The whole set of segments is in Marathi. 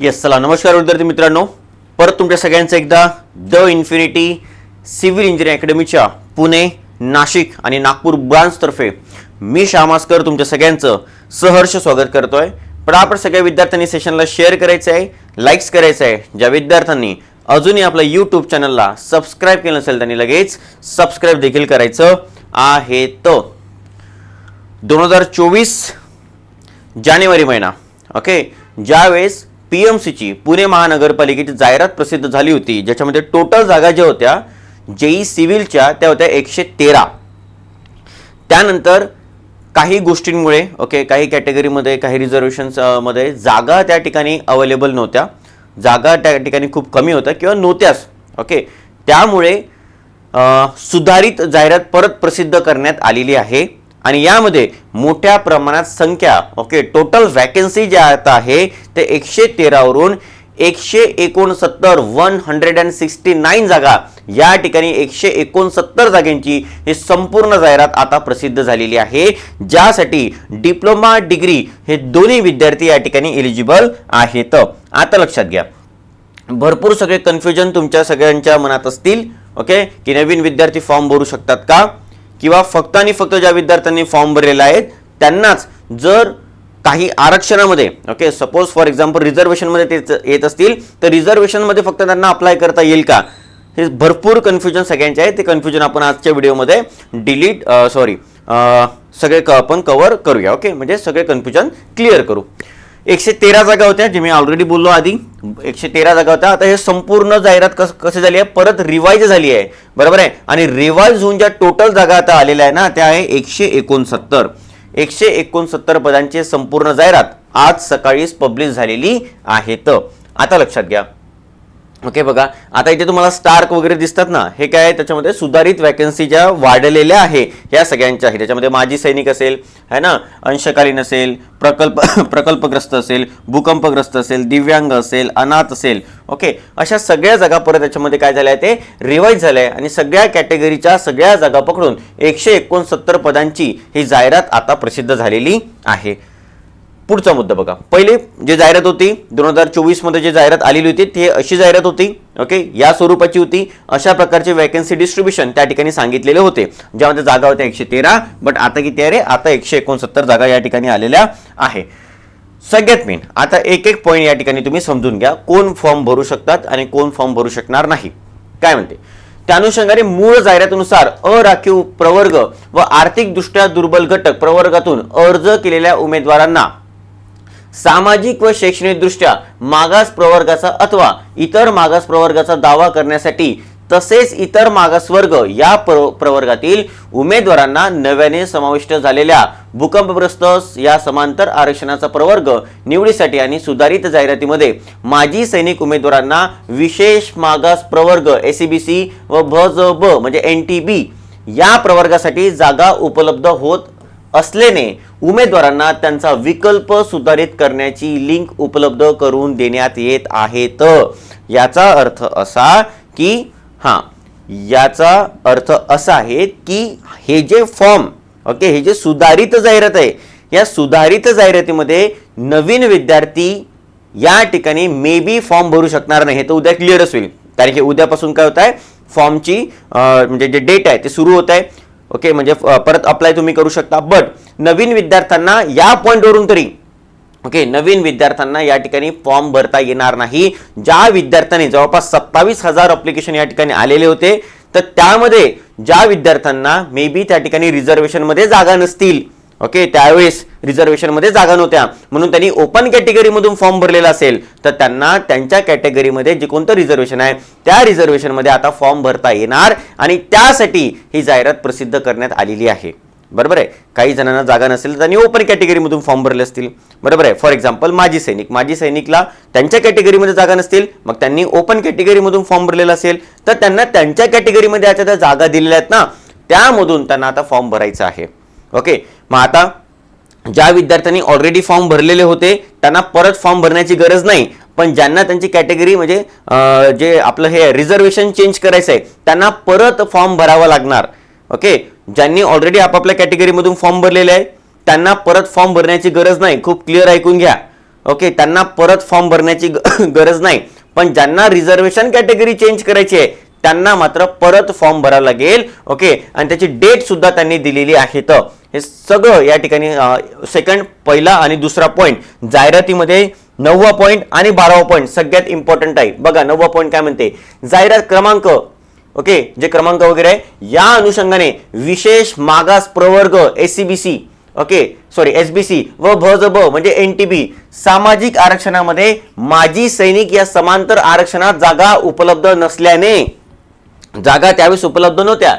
येस चला नमस्कार विद्यार्थी मित्रांनो. परत तुमच्या सगळ्यांचं एकदा द इन्फिनिटी सिव्हिल इंजिनिअरिंग अकॅडमीच्या पुणे नाशिक आणि नागपूर ब्रांचतर्फे मी श्यामास्कर तुमच्या सगळ्यांचं सहर्ष स्वागत करतोय. पण आपण सगळ्या विद्यार्थ्यांनी सेशनला शेअर करायचं आहे लाईक्स करायचं आहे. ज्या विद्यार्थ्यांनी अजूनही आपल्या यूट्यूब चॅनलला सबस्क्राईब केलं नसेल त्यांनी लगेच सबस्क्राईब देखील करायचं आहे. तर दोन हजार चोवीस जानेवारी महिना ओके ज्यावेळेस पी एम सीची पुणे महानगरपालिकेची जाहिरात प्रसिद्ध झाली होती ज्याच्यामध्ये टोटल जागा ज्या होत्या जेई सिव्हिलच्या त्या होत्या एकशे तेरा. त्यानंतर काही गोष्टींमुळे ओके काही कॅटेगरीमध्ये काही रिझर्वेशन्समध्ये जागा त्या ठिकाणी अवेलेबल नव्हत्या. जागा त्या ठिकाणी खूप कमी होत्या किंवा नव्हत्याच ओके त्यामुळे सुधारित जाहिरात परत प्रसिद्ध करण्यात आलेली आहे. आणि यामध्ये मोठ्या प्रमाणात संख्या ओके टोटल वॅकन्सी ज्या आता आहे ते एकशे तेरावरून एकशे एकोणसत्तर one hundred and sixty nine जागा. या ठिकाणी एकशे एकोणसत्तर जागेंची ही संपूर्ण जाहिरात आता प्रसिद्ध झालेली आहे. ज्यासाठी डिप्लोमा डिग्री हे दोन्ही विद्यार्थी या ठिकाणी एलिजिबल आहेत. आता लक्षात घ्या. भरपूर सगळे कन्फ्युजन तुमच्या सगळ्यांच्या मनात असतील ओके की नवीन विद्यार्थी फॉर्म भरू शकतात का? किंवा फक्त आणि फक्त ज्या विद्यार्थ्यांनी फॉर्म भरलेला आहे त्यांनाच जर काही आरक्षणामध्ये ओके सपोज फॉर एक्झाम्पल रिझर्वेशनमध्ये ते येत असतील तर रिझर्वेशनमध्ये फक्त त्यांना अप्लाय करता येईल का? हे भरपूर कन्फ्युजन सगळ्यांचे आहे. ते कन्फ्युजन आपण आजच्या व्हिडिओमध्ये डिलीट सॉरी सगळे क आपण कव्हर करूया ओके म्हणजे सगळे कन्फ्युजन क्लिअर करू. एकशे तेरा जागा होत्या जे मी ऑलरेडी बोललो आधी. एकशे तेरा जागा होत्या. आता हे संपूर्ण जाहिरात कस कशी झाली आहे? परत रिवाईज झाली आहे. बरोबर आहे? आणि रिवाईज होऊन ज्या टोटल जागा आता आलेल्या आहे ना त्या आहे एकशे एकोणसत्तर. एकशे एकोणसत्तर पदांची संपूर्ण जाहिरात आज सकाळीच पब्लिश झालेली आहेत. आता लक्षात घ्या. ओके बघा. आता इथे तुम्हाला स्टार्क वगैरे दिसतात ना हे काय त्याच्यामध्ये सुधारित वॅकन्सी ज्या वाढलेल्या आहे या सगळ्यांच्या आहे त्याच्यामध्ये माजी सैनिक असेल है ना? अंशकालीन असेल प्रकल्प प्रकल्पग्रस्त असेल भूकंपग्रस्त असेल दिव्यांग असेल अनाथ असेल ओके? अशा सगळ्या जागा परत त्याच्यामध्ये काय झालं आहे ते रिवाईज झालं आहे. आणि सगळ्या कॅटेगरीच्या सगळ्या जागा पकडून एकशे एकोणसत्तर पदांची ही जाहिरात आता प्रसिद्ध झालेली आहे. पुढचा मुद्दा बघा. पहिले जे जाहिरात होती दोन हजार चोवीसमध्ये जे जाहिरात आलेली होती ती अशी जाहिरात होती ओके या स्वरूपाची होती. अशा प्रकारचे वॅकन्सी डिस्ट्रीब्युशन त्या ठिकाणी सांगितलेले होते ज्यामध्ये जागा होत्या एकशे तेरा बट आता किती आहे रे? आता एकशे एकोणसत्तर जागा या ठिकाणी आलेल्या आहे. सगळ्यात मेन आता एक एक पॉईंट या ठिकाणी तुम्ही समजून घ्या कोण फॉर्म भरू शकतात आणि कोण फॉर्म भरू शकणार नाही. काय म्हणते? त्या अनुषंगाने मूळ जाहिरातीनुसार अराखीव प्रवर्ग व आर्थिकदृष्ट्या दुर्बल घटक प्रवर्गातून अर्ज केलेल्या उमेदवारांना सामाजिक व शैक्षणिकदृष्ट्या मागास प्रवर्गाचा अथवा इतर मागास प्रवर्गाचा दावा करण्यासाठी तसेच इतर मागासवर्ग या प्र- प्रवर्गातील उमेदवारांना नव्याने समाविष्ट झालेल्या भूकंपग्रस्त या समांतर आरक्षणाचा प्रवर्ग निवडीसाठी आणि सुधारित जाहिरातीमध्ये माजी सैनिक उमेदवारांना विशेष मागास प्रवर्ग एसीबीसी व भ ज ब म्हणजे एन टी बी या प्रवर्गासाठी जागा उपलब्ध होत असल्याने उमेदवारांना त्यांचा विकल्प सुधारित करण्याची लिंक उपलब्ध करून देण्यात येत आहेत. याचा अर्थ असा की हां याचा अर्थ असा आहे की हे जे फॉर्म ओके हे जे सुधारित जाहिरात आहे या सुधारित जाहिरातीमध्ये नवीन विद्यार्थी या ठिकाणी मे बी फॉर्म भरू शकणार नाही. हे तर उद्या क्लिअरच होईल कारण की उद्यापासून काय होत आहे फॉर्मची म्हणजे जे डेट आहे ते सुरू होत आहे ओके म्हणजे परत अप्लाय तुम्ही करू शकता. बट नवीन विद्यार्थ्यांना या पॉईंटवरून तरी ओके नवीन विद्यार्थ्यांना या ठिकाणी फॉर्म भरता येणार नाही. ज्या विद्यार्थ्यांनी जवळपास सत्तावीस हजार अप्लिकेशन या ठिकाणी आलेले होते तर त्यामध्ये ज्या विद्यार्थ्यांना मे बी त्या ठिकाणी रिझर्वेशनमध्ये जागा नसतील. ओके त्यावेळेस रिझर्वेशनमध्ये जागा नव्हत्या. म्हणून त्यांनी ओपन कॅटेगरीमधून फॉर्म भरलेला असेल तर त्यांना त्यांच्या कॅटेगरीमध्ये जे कोणतं रिझर्वेशन आहे त्या रिझर्वेशनमध्ये आता फॉर्म भरता येणार आणि त्यासाठी ही जाहिरात प्रसिद्ध करण्यात आलेली आहे. बरोबर आहे? काही जणांना जागा नसेल तर त्यांनी ओपन कॅटेगरीमधून फॉर्म भरले असतील. बरोबर आहे? फॉर एक्झाम्पल माजी सैनिक. माजी सैनिकला त्यांच्या कॅटेगरीमध्ये जागा नसतील मग त्यांनी ओपन कॅटेगरीमधून फॉर्म भरलेला असेल तर त्यांना त्यांच्या कॅटेगरीमध्ये आता त्या जागा दिलेल्या आहेत ना त्यामधून त्यांना आता फॉर्म भरायचा आहे. ओके मग आता ज्या विद्यार्थ्यांनी ऑलरेडी फॉर्म भरलेले होते त्यांना परत फॉर्म भरण्याची गरज नाही. पण ज्यांना त्यांची कॅटेगरी म्हणजे जे आपलं हे रिझर्वेशन चेंज करायचं आहे त्यांना परत फॉर्म भरावा लागणार. ओके ज्यांनी ऑलरेडी आपापल्या कॅटेगरीमधून फॉर्म भरलेले आहे त्यांना परत फॉर्म भरण्याची गरज नाही. खूप क्लिअर ऐकून घ्या. ओके त्यांना परत फॉर्म भरण्याची गरज नाही. पण ज्यांना रिझर्वेशन कॅटेगरी चेंज करायची आहे त्यांना मात्र परत फॉर्म भरावा लागेल. ओके आणि त्याची डेट सुद्धा त्यांनी दिलेली आहे. तर हे सगळं या ठिकाणी सेकंड पहिला आणि दुसरा पॉईंट जाहिरातीमध्ये नववा पॉईंट आणि बारावा पॉईंट सगळ्यात इम्पॉर्टंट आहे. बघा नववा पॉईंट काय म्हणते? जाहिरात क्रमांक. ओके जे क्रमांक वगैरे आहे या अनुषंगाने विशेष मागास प्रवर्ग एससीबीसी ओके सॉरी एसबीसी व भ ज ब म्हणजे एन टी बी सामाजिक आरक्षणामध्ये माजी सैनिक या समांतर आरक्षणात जागा उपलब्ध नसल्याने जागा त्यावेळेस उपलब्ध नव्हत्या.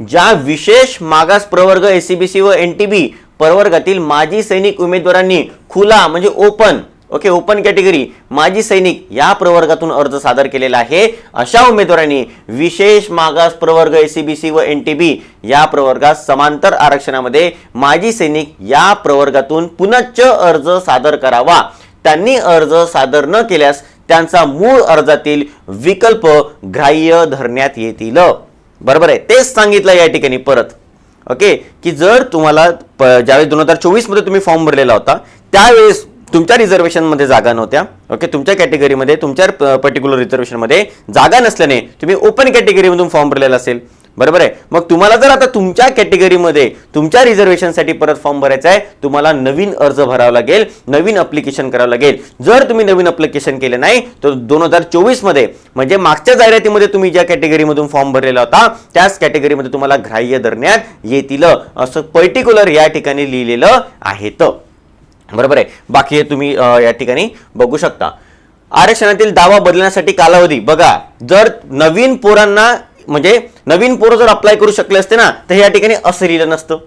ज्या विशेष मागास प्रवर्ग एसीबीसी व एन टी बी प्रवर्गातील माजी सैनिक उमेदवारांनी खुला म्हणजे ओपन ओके ओपन कॅटेगरी माजी सैनिक या प्रवर्गातून अर्ज सादर केलेला आहे. अशा उमेदवारांनी विशेष मागास प्रवर्ग एसीबीसी व एन टी बी या प्रवर्गात समांतर आरक्षणामध्ये माजी सैनिक या प्रवर्गातून पुनच्च अर्ज सादर करावा. त्यांनी अर्ज सादर न केल्यास त्यांचा मूळ अर्जातील विकल्प ग्राह्य धरण्यात येतील. बरोबर आहे? तेच सांगितलं या ठिकाणी परत. ओके? की जर तुम्हाला ज्यावेळेस दोन हजार चोवीसमध्ये तुम्ही फॉर्म भरलेला होता त्यावेळेस तुमच्या रिझर्वेशनमध्ये जागा नव्हत्या. ओके? तुमच्या कॅटेगरीमध्ये तुमच्या पर्टिक्युलर रिझर्वेशनमध्ये जागा नसल्याने तुम्ही ओपन कॅटेगरीमधून फॉर्म भरलेला असेल. बरोबर आहे? मग तुम्हाला जर आता तुमच्या कॅटेगरीमध्ये तुमच्या रिझर्वेशनसाठी परत फॉर्म भरायचा आहे तुम्हाला नवीन अर्ज भरावा लागेल नवीन अप्लिकेशन करावं लागेल. जर तुम्ही नवीन अप्लिकेशन केलं नाही तर दोन हजार चोवीसमध्ये म्हणजे मागच्या जाहिरातीमध्ये तुम्ही ज्या कॅटेगरीमधून फॉर्म भरलेला होता त्याच कॅटेगरीमध्ये तुम्हाला ग्राह्य धरण्यात येतील असं पर्टिक्युलर या ठिकाणी लिहिलेलं आहे तर बरोबर आहे? बाकी हे तुम्ही या ठिकाणी बघू शकता. आरक्षणातील दावा बदलण्यासाठी कालावधी. बघा जर नवीन पोरांना म्हणजे नवीन पोरं जर अप्लाय करू शकले असते ना तर या ठिकाणी असं लिहिलं नसतं.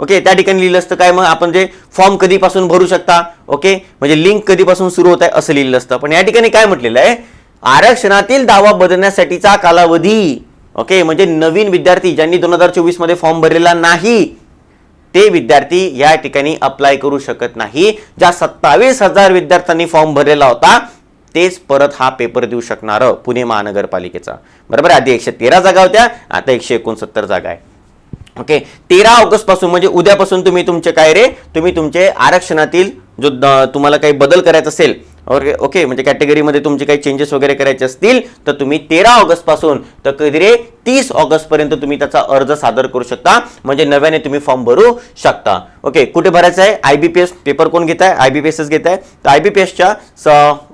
ओके त्या ठिकाणी लिहिलं असतं काय? मग आपण जे फॉर्म कधीपासून भरू शकता ओके म्हणजे लिंक कधीपासून सुरू होत आहे असं लिहिलं असतं. पण या ठिकाणी काय म्हटलेलं आहे? आरक्षणातील दावा बदलण्यासाठीचा कालावधी ओके म्हणजे नवीन विद्यार्थी ज्यांनी दोन हजार चोवीसमध्ये फॉर्म भरलेला नाही ते विद्यार्थी या ठिकाणी अप्लाय करू शकत नाही. ज्या सत्तावीस हजार विद्यार्थ्यांनी फॉर्म भरलेला होता तेच परत हा पेपर देऊ शकणार पुणे महानगरपालिकेचा. बरोबर आहे? आधी एकशे तेरा जागा होत्या आता एकशे एकोणसत्तर जागा आहे. ओके तेरा ऑगस्टपासून म्हणजे उद्यापासून तुम्ही तुमचे काय रे? तुम्ही तुमचे आरक्षणातील जो तुम्हाला काही बदल करायचा असेल ओके ओके म्हणजे कॅटेगरीमध्ये तुमचे काही चेंजेस वगैरे करायचे असतील तर तुम्ही तेरा ऑगस्टपासून तर कधी रे तीस ऑगस्टपर्यंत तुम्ही त्याचा अर्ज सादर करू शकता. म्हणजे नव्याने तुम्ही फॉर्म भरू शकता. ओके कुठे भरायचं आहे? I B P S paper कोण घेत आहे आय बी पी एसच घेत आहे तर आय बी पी एसच्या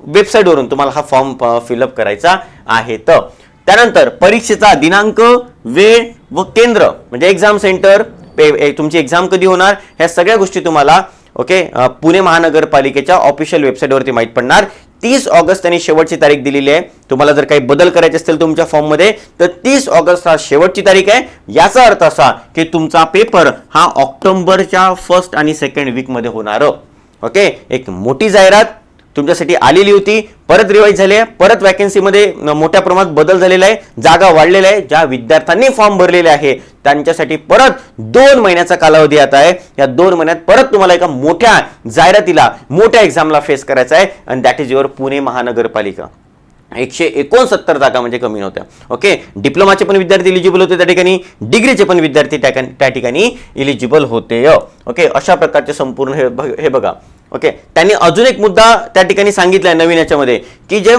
वेबसाईटवरून तुम्हाला हा फॉर्म फिलअप करायचा आहे. तर त्यानंतर परीक्षेचा दिनांक वेळ व केंद्र म्हणजे एक्झाम सेंटर पे- तुमची एक्झाम कधी होणार? ह्या सगळ्या गोष्टी तुम्हाला ओके? पुणे महानगरपालिकेच्या ऑफिशियल वेबसाईटवरती माहीत पडणार. तीस ऑगस्ट त्यांनी शेवटची तारीख दिलेली आहे. तुम्हाला जर काही बदल करायचे असतील तुमच्या फॉर्ममध्ये तर तीस ऑगस्ट हा शेवटची तारीख आहे. याचा अर्थ असा की तुमचा पेपर हा ऑक्टोबरच्या फर्स्ट आणि सेकंड वीकमध्ये होणार. ओके? एक मोठी जाहिरात. तुमच्यासाठी आलेली होती. परत रिवाईज झाली आहे. परत वॅकन्सीमध्ये मोठ्या प्रमाणात बदल झालेला आहे. जागा वाढलेल्या आहे. ज्या विद्यार्थ्यांनी फॉर्म भरलेले आहे त्यांच्यासाठी परत दोन महिन्याचा कालावधी आता आहे. या दोन महिन्यात परत तुम्हाला एका मोठ्या जाहिरातीला मोठ्या एक्झामला फेस करायचा आहे. आणि दॅट इज युअर पुणे महानगरपालिका. एकशे एकोणसत्तर जागा म्हणजे कमी नव्हत्या. ओके डिप्लोमाचे पण विद्यार्थी इलिजिबल होते त्या ठिकाणी. डिग्रीचे पण विद्यार्थी त्या ठिकाणी इलिजिबल होते. ओके अशा प्रकारचे संपूर्ण हे बघा. ओके त्यांनी अजून एक मुद्दा त्या ठिकाणी सांगितलाय नवीन याच्यामध्ये की जे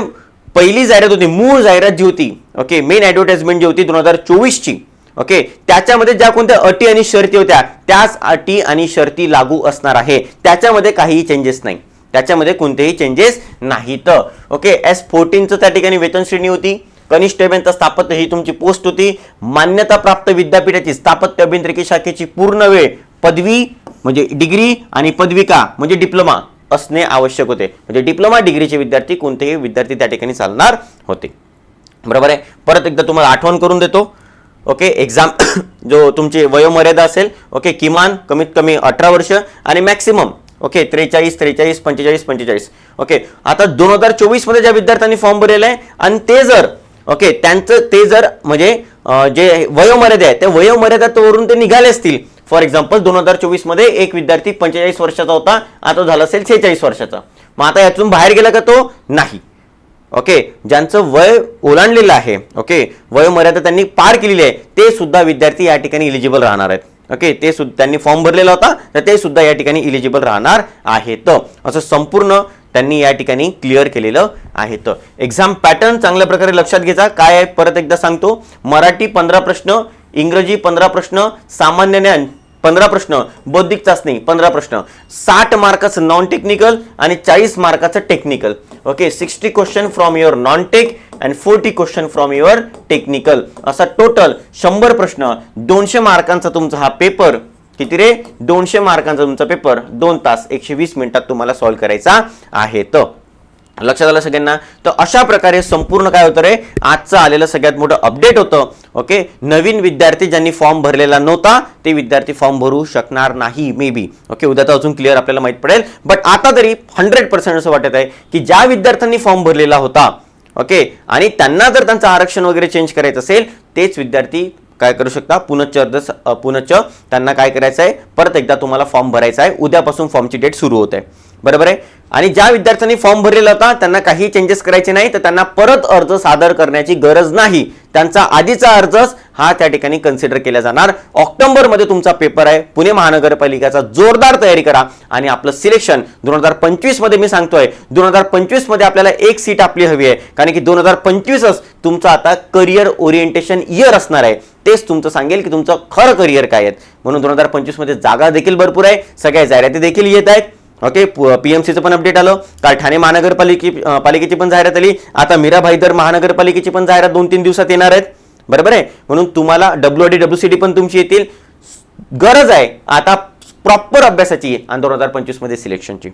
पहिली जाहिरात होती मूळ जाहिरात जी होती ओके मेन ॲडव्हर्टाइजमेंट जी होती दोन हजार चोवीसची ओके त्याच्यामध्ये ज्या कोणत्या अटी आणि शर्ती होत्या त्याच अटी आणि शर्ती लागू असणार आहे. त्याच्यामध्ये काहीही चेंजेस नाही. त्याच्यामध्ये कोणतेही चेंजेस नाहीत. ओके एस फोर्टीनचं त्या ठिकाणी वेतन श्रेणी होती. कनिष्ठ अभियंता स्थापत्य ही तुमची पोस्ट होती. मान्यता प्राप्त विद्यापीठाची स्थापत्य अभियांत्रिकी शाखेची पूर्ण वेळ पदवी म्हणजे डिग्री आणि पदविका म्हणजे डिप्लोमा असणे आवश्यक होते. म्हणजे डिप्लोमा डिग्रीचे विद्यार्थी कोणतेही विद्यार्थी त्या ठिकाणी चालणार होते. बरोबर आहे? परत एकदा तुम्हाला आठवण करून देतो. ओके एक्झाम जो तुमची वयोमर्यादा असेल ओके किमान कमीत कमी अठरा वर्ष आणि मॅक्सिमम ओके त्रेचाळीस त्रेचाळीस पंचेचाळीस पंचेचाळीस. ओके आता दोन हजार चोवीसमध्ये ज्या विद्यार्थ्यांनी फॉर्म भरलेला आहे आणि ते जर ओके त्यांचं ते जर म्हणजे जे वयोमर्यादा आहे त्या वयोमर्यादावरून ते निघाले असतील फॉर एक्झाम्पल दोन हजार चोवीसमध्ये एक विद्यार्थी पंचेचाळीस वर्षाचा होता. आता झाला असेल सेहेचाळीस वर्षाचा. मग आता यातून बाहेर गेला का तो? नाही. ओके? ज्यांचं वय ओलांडलेलं आहे ओके? वयोमर्यादा त्यांनी पार केलेली आहे ते सुद्धा विद्यार्थी या ठिकाणी इलिजिबल राहणार आहेत. ओके? ते सुद्धा त्यांनी फॉर्म भरलेला होता तर ते सुद्धा या ठिकाणी इलिजिबल राहणार आहेत. असं संपूर्ण त्यांनी या ठिकाणी क्लिअर केलेलं आहे तर एक्झाम पॅटर्न चांगल्या प्रकारे लक्षात घ्यायचा काय आहे? परत एकदा सांगतो. मराठी पंधरा प्रश्न इंग्रजी पंधरा प्रश्न सामान्य ज्ञान पंधरा प्रश्न बौद्धिक चाचणी पंधरा प्रश्न. साठ मार्काचं नॉन टेक्निकल आणि चाळीस मार्काचं technical okay sixty question from your non tech and forty question from your technical असा टोटल शंभर प्रश्न दोनशे मार्कांचा तुमचा हा पेपर किती रे? दोनशे मार्कांचा तुमचा पेपर दोन तास एकशे वीस मिनिटात तुम्हाला सॉल्व्ह करायचा आहे. तर लक्षात आलं सगळ्यांना? तर अशा प्रकारे संपूर्ण काय होतं रे? आजचं आलेलं सगळ्यात मोठं अपडेट होतं. ओके नवीन विद्यार्थी ज्यांनी फॉर्म भरलेला नव्हता ते विद्यार्थी फॉर्म भरू शकणार नाही मे बी ओके उद्या तर अजून क्लिअर आपल्याला माहीत पडेल. बट आता तरी हंड्रेड पर्सेंट असं वाटत आहे की ज्या विद्यार्थ्यांनी फॉर्म भरलेला होता ओके आणि त्यांना जर त्यांचं आरक्षण वगैरे चेंज करायचं असेल तेच विद्यार्थी काय करू शकता? पुनश्च अर्ज अ, पुनश्च त्यांना काय करायचं आहे परत एकदा तुम्हाला फॉर्म भरायचा आहे उद्यापासून फॉर्मची डेट सुरू होत. आहे बरोबर आहे? आणि ज्या विद्यार्थ्यांनी फॉर्म भरलेला होता त्यांना काही चेंजेस करायचे नाही तर त्यांना परत अर्ज सादर करण्याची गरज नाही. त्यांचा आधीचा अर्जच हा त्या ठिकाणी कन्सिडर केला जाणार. ऑक्टोबरमध्ये तुमचा पेपर आहे. पुणे महानगरपालिकेचा जोरदार तयारी करा. आणि आपलं सिलेक्शन दोन हजार पंचवीसमध्ये मी सांगतोय. दोन हजार पंचवीसमध्ये आपल्याला एक सीट आपली हवी आहे. कारण की दोन हजार पंचवीसच तुमचं आता करिअर ओरिएंटेशन इयर असणार आहे. तेच तुमचं सांगेल की तुमचं खरं करिअर काय आहे. म्हणून दोन हजार पंचवीसमध्ये जागा देखील भरपूर आहे. सगळ्या जाहिराती देखील येत आहेत. ओके पीएमसीचं पण अपडेट आलं. काल ठाणे महानगरपालिके पालिकेची पण जाहिरात आली. आता मीरा भाईदर महानगरपालिकेची पण जाहिरात दोन तीन दिवसात येणार आहेत. बरोबर आहे? म्हणून तुम्हाला W D W C D पण तुमची येतील. गरज आहे. आता प्रॉपर अभ्यासाची आणि दोन हजार पंचवीसमध्ये सिलेक्शनची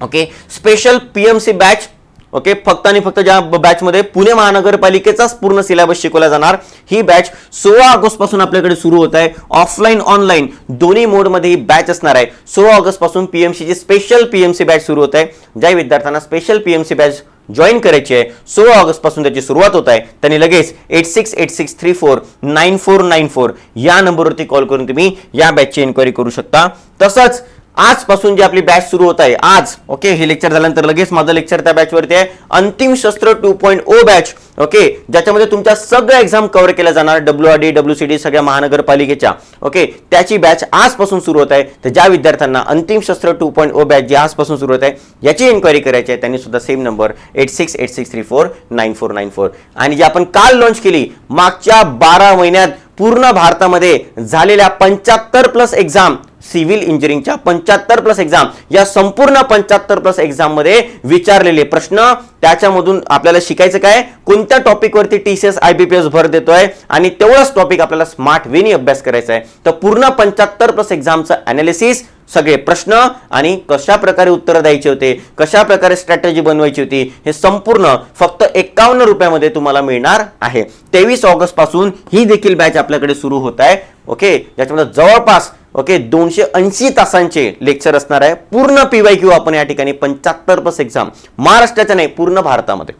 okay special PMC batch okay? फक्त आणि फक्त ज्या बॅचमध्ये पुणे महानगरपालिकेचाच पूर्ण सिलेबस शिकवला जाणार ही बॅच सोळा ऑगस्टपासून आपल्याकडे सुरू होत आहे. ऑफलाईन ऑनलाईन दोन्ही मोडमध्ये ही बॅच असणार आहे. सोळा ऑगस्टपासून पीएमसीची स्पेशल पीएमसी बॅच सुरू होत आहे. ज्या विद्यार्थ्यांना स्पेशल पीएमसी बॅच जॉईन करायची आहे सोळा ऑगस्टपासून त्याची सुरुवात होत आहे. त्यांनी लगेच eight six eight six three four nine four nine four या नंबरवरती कॉल करून तुम्ही या बॅचची एन्क्वायरी करू शकता. तसंच आजपासून जी आपली बॅच सुरू होत आहे आज ओके हे लेक्चर झाल्यानंतर लगेच माझं लेक्चर त्या बॅचवरती आहे. अंतिम शस्त्र two point O batch okay ज्याच्यामध्ये तुमच्या सगळ्या एक्झाम कव्हर केल्या जाणार W R D W C D सगळ्या महानगरपालिकेच्या ओके त्याची बॅच आजपासून सुरू होत आहे. तर ज्या विद्यार्थ्यांना अंतिम शस्त्र टू पॉईंट ओ बॅच जी आजपासून सुरू होत आहे याची इन्क्वायरी करायची आहे त्यांनी सुद्धा same number eight six eight six three four nine four nine four आणि जी आपण काल लॉन्च केली मागच्या बारा महिन्यात पूर्ण भारतामध्ये झालेल्या पंच्याहत्तर प्लस एक्झाम सिव्हिल इंजिनिअरिंगच्या पंच्याहत्तर प्लस एक्झाम या संपूर्ण पंच्याहत्तर प्लस एक्झाममध्ये विचारलेले प्रश्न त्याच्यामधून आपल्याला शिकायचं काय? कोणत्या टॉपिकवरती T C S I B P S भर देतोय? आणि तेवढंच टॉपिक आपल्याला स्मार्ट वेनी अभ्यास करायचा आहे तर पूर्ण पंच्याहत्तर प्लस एक्झामचं अनालिसिस सगळे प्रश्न आणि कशा प्रकारे उत्तरं द्यायचे होते कशा प्रकारे स्ट्रॅटेजी बनवायची होती हे संपूर्ण फक्त एकावन्न रुपयामध्ये तुम्हाला मिळणार आहे. तेवीस ऑगस्टपासून ही देखील बॅच आपल्याकडे सुरू होत आहे. ओके ज्याच्यामध्ये जवळपास ओके दोनशे ऐंशी तासांचे लेक्चर असणार आहे. पूर्ण पीवाय क्यू आपण या ठिकाणी पंच्याहत्तर प्लस एक्झाम महाराष्ट्राच्या नाही पूर्ण भारतामध्ये.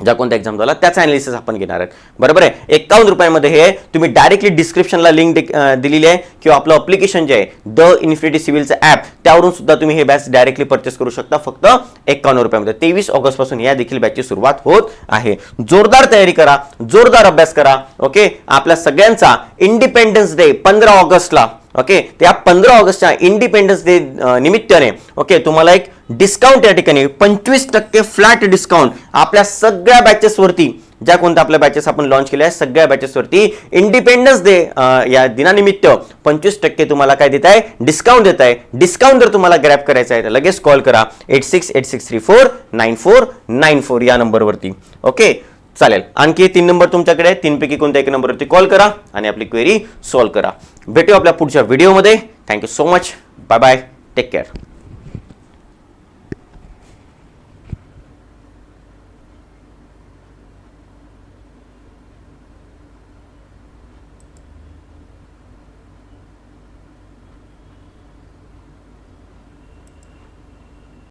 ज्या कोणत्या एक्झाम झाला त्याचा अनालिसिस आपण घेणार आहेत. बरोबर आहे? एकावन्न रुपयामध्ये हे तुम्ही डायरेक्टली डिस्क्रिप्शनला लिंक दिलेली आहे किंवा आपलं अप्लिकेशन जे आहे द इन्फिनिटी सिव्हिलचं ॲप त्यावरून सुद्धा तुम्ही हे बॅच डायरेक्टली परचेस करू शकता. फक्त एकावन्न रुपयामध्ये. तेवीस ऑगस्टपासून या देखील बॅचची सुरुवात होत आहे. जोरदार तयारी करा जोरदार अभ्यास करा ओके? आपल्या सगळ्यांचा इंडिपेंडन्स डे पंधरा ऑगस्टला ओके त्या पंधरा ऑगस्टच्या इंडिपेंडन्स डे निमित्ताने ओके तुम्हाला एक डिस्काउंट या ठिकाणी पंचवीस टक्के फ्लॅट डिस्काउंट आपल्या सगळ्या बॅचेसवरती ज्या कोणत्या आपल्या बॅचेस आपण लॉन्च केल्या आहेत सगळ्या बॅचेसवरती इंडिपेंडन्स डे या दिनानिमित्त पंचवीस टक्के तुम्हाला काय देत आहे डिस्काउंट देत आहे डिस्काउंट जर तुम्हाला ग्रॅप करायचा आहे तर लगेच कॉल करा. Eight six eight six three four nine four nine four या नंबरवरती ओके चालेल. आणखी तीन नंबर तुमच्याकडे आहे. तीनपैकी कोणत्या एक नंबरवरती कॉल करा आणि आपली क्वेरी सॉल्व्ह करा. भेटू आपल्या पुढच्या व्हिडिओमध्ये thank you so much bye bye take care